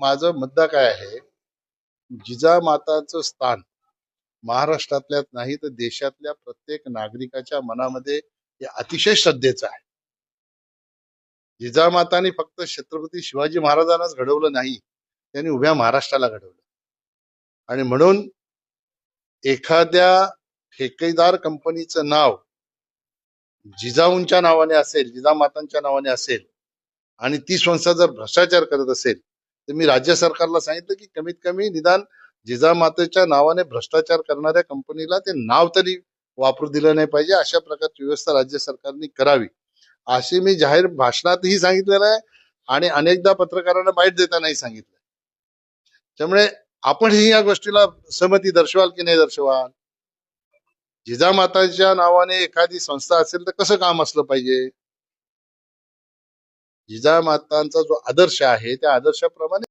माझं मुद्दा काय आहे? जिजामाताचं स्थान महाराष्ट्रातल्याच नाही तर देशातल्या प्रत्येक नागरिकाच्या मनामध्ये हे अतिशय श्रद्धेचं आहे. जिजामाताने फक्त छत्रपती शिवाजी महाराजांनाच घडवलं नाही त्यांनी उभ्या महाराष्ट्राला घडवलं. आणि म्हणून एखाद्या ठेकेदार कंपनीचं नाव जिजाऊंच्या नावाने असेल जिजामातांच्या नावाने असेल आणि ती संस्था जर भ्रष्टाचार करत असेल तर मी राज्य सरकारला सांगितलं की कमीत कमी निदान जिजामातेच्या नावाने भ्रष्टाचार करणाऱ्या कंपनीला ते नाव तरी वापरू दिलं नाही पाहिजे. अशा प्रकारची व्यवस्था राज्य सरकारने करावी. अशी मी जाहीर भाषणातही सांगितलेलं आहे आणि अनेकदा पत्रकारांना बाईट देतानाही सांगितलं त्यामुळे आपणही या गोष्टीला सहमती दर्शवाल की नाही दर्शवाल? जिजामाताच्या नावाने एखादी संस्था असेल तर कसं काम असलं पाहिजे? जिजामातांचा जो आदर्श आहे त्या आदर्शाप्रमाणे